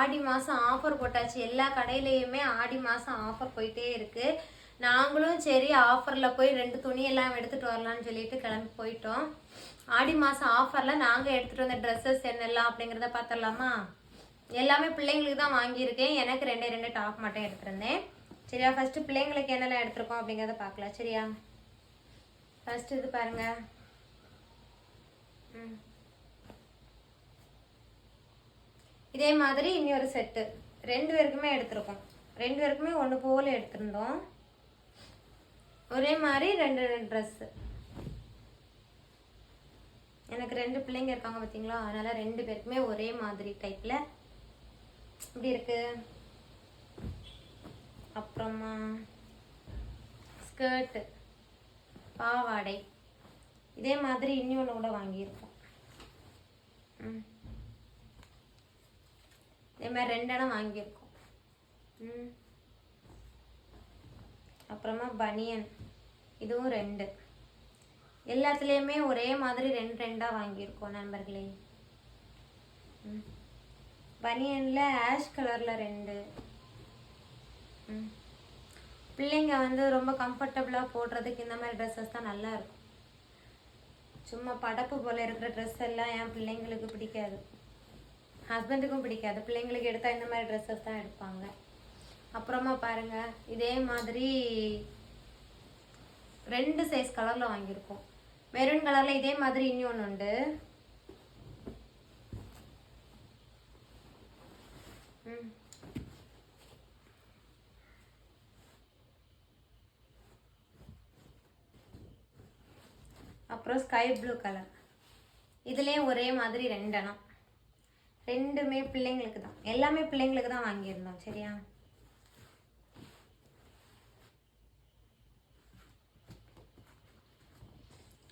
ஆடி மாதம் ஆஃபர் போட்டாச்சு. எல்லா கடையிலையுமே ஆடி மாதம் ஆஃபர் போயிட்டே இருக்கு. நாங்களும் சரி ஆஃபரில் போய் ரெண்டு துணி எல்லாம் எடுத்துகிட்டு வரலாம்னு சொல்லிட்டு கிளம்பி போயிட்டோம். ஆடி மாதம் ஆஃபரில் நாங்கள் எடுத்துகிட்டு வந்த ட்ரெஸ்ஸஸ் என்னெல்லாம் அப்படிங்கிறத பார்த்துடலாமா? எல்லாமே பிள்ளைங்களுக்கு தான் வாங்கியிருக்கேன். எனக்கு ரெண்டே ரெண்டு டாப் மட்டும் எடுத்திருந்தேன். சரியா ஃபஸ்ட்டு பிள்ளைங்களுக்கு என்னெல்லாம் எடுத்திருக்கோம் அப்படிங்கிறத பார்க்கலாம். சரியா? ஃபஸ்ட்டு இது பாருங்கள் ம். இதே மாதிரி இனி ஒரு செட்டு ரெண்டு பேருக்குமே எடுத்திருக்கோம். ரெண்டு பேருக்குமே ஒன்று போல எடுத்திருந்தோம். ஒரே மாதிரி ரெண்டு ரெண்டு ட்ரெஸ்ஸு எனக்கு ரெண்டு பிள்ளைங்க இருக்காங்க பார்த்தீங்களா அதனால் ரெண்டு பேருக்குமே ஒரே மாதிரி டைப்பில் இப்படி இருக்கு. அப்புறமா ஸ்கர்ட்டு பாவாடை. இதே மாதிரி இன்னொன்று கூட வாங்கியிருக்கோம். ம். இதே மாதிரி ரெண்டு இடம் வாங்கியிருக்கோம். ம். அப்புறமா பனியன். இதுவும் ரெண்டு. எல்லாத்துலேயுமே ஒரே மாதிரி ரெண்டு ரெண்டாக வாங்கியிருக்கோம் நண்பர்களே. ம். பனியனில் ஆஷ் கலரில் ரெண்டு. ம். பிள்ளைங்க வந்து ரொம்ப கம்ஃபர்டபுளாக போடுறதுக்கு இந்த மாதிரி ட்ரெஸ்ஸஸ் தான் நல்லா இருக்கும். சும்மா படப்பு போல் இருக்கிற ட்ரெஸ் எல்லாம் என் பிள்ளைங்களுக்கு பிடிக்காது. ஹஸ்பண்டுக்கும் பிடிக்காது. பிள்ளைங்களுக்கு எடுத்தால் இந்த மாதிரி ட்ரெஸ்ஸஸ் தான் எடுப்பாங்க. அப்புறமா பாருங்க இதே மாதிரி ரெண்டு சைஸ் கலரில் வாங்கியிருக்கோம். மெரூன் கலரில் இதே மாதிரி இனி ஒன்று உண்டு. ம். அப்புறம் ஸ்கை ப்ளூ கலர் இதுலேயும் ஒரே மாதிரி ரெண்டெண்ணம். ரெண்டுமே பிள்ளைங்களுக்கு தான். எல்லாமே பிள்ளைங்களுக்கு தான் வாங்கியிருந்தோம் சரியா?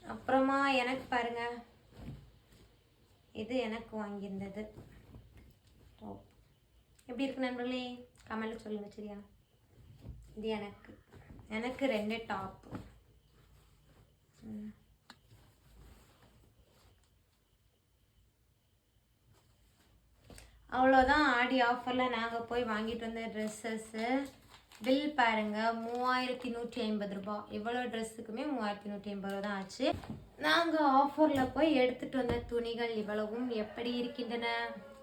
அப்புறமா எனக்கு பாருங்க. இது எனக்கு வாங்கியிருந்தது. டாப் எப்படி இருக்கு நண்பர்களே? கமெண்ட்ல சொல்லுங்க சரியா? இது எனக்கு. எனக்கு ரெண்டு டாப் அவ்வளோதான் ஆடி ஆஃபரில் நாங்கள் போய் வாங்கிட்டு வந்த ட்ரெஸ்ஸஸ்ஸு பில் பாருங்கள் மூவாயிரத்தி நூற்றி ஐம்பது ரூபா. இவ்வளோ ட்ரெஸ்ஸுக்குமே மூவாயிரத்தி நூற்றி ஐம்பது ரூபா தான் ஆச்சு. நாங்கள் ஆஃபரில் போய் எடுத்துகிட்டு வந்த துணிகள் இவ்வளவும் எப்படி இருக்கின்றன?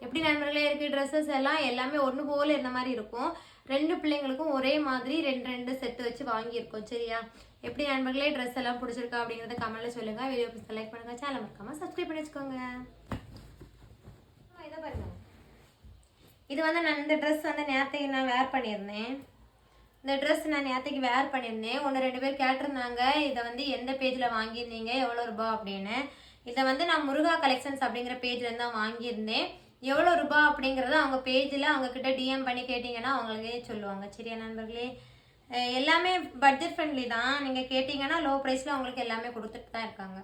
எப்படி நண்பர்களே இருக்குது ட்ரெஸ்ஸஸ் எல்லாம் எல்லாமே ஒன்று போல் இருந்த மாதிரி இருக்கும். ரெண்டு பிள்ளைங்களுக்கும் ஒரே மாதிரி ரெண்டு ரெண்டு செட்டு வச்சு வாங்கியிருக்கோம். சரியா? எப்படி நண்பர்களே ட்ரெஸ் எல்லாம் பிடிச்சிருக்கா அப்படிங்கிறத கமெண்ட்டில் சொல்லுங்கள் வீடியோ செலக்ட் பண்ணுங்கள் சேனல் மறக்காமல் சப்ஸ்கிரைப் பண்ணி வச்சுக்கோங்க. இதை பாருங்கள் இது வந்து நான் இந்த ட்ரெஸ் வந்து நேரத்தைக்கு நான் வேர் பண்ணியிருந்தேன். இந்த ட்ரெஸ் நான் நேரத்துக்கு வேர் பண்ணியிருந்தேன். ஒன்று ரெண்டு பேர் கேட்டிருந்தாங்க இதை வந்து எந்த பேஜில் வாங்கியிருந்தீங்க எவ்வளோ ரூபா அப்படின்னு. இதை வந்து நான் முருகா கலெக்ஷன்ஸ் அப்படிங்கிற பேஜ்லேருந்து தான் வாங்கியிருந்தேன். எவ்வளோ ரூபா அப்படிங்கிறத அவங்க பேஜில் அவங்கக்கிட்ட டிஎம் பண்ணி கேட்டிங்கன்னா அவங்களுக்கே சொல்லுவாங்க. சரியா நண்பர்களே? எல்லாமே பட்ஜெட் ஃப்ரெண்ட்லி தான். நீங்கள் கேட்டிங்கன்னா லோ ப்ரைஸில் அவங்களுக்கு எல்லாமே கொடுத்துட்டு தான் இருக்காங்க.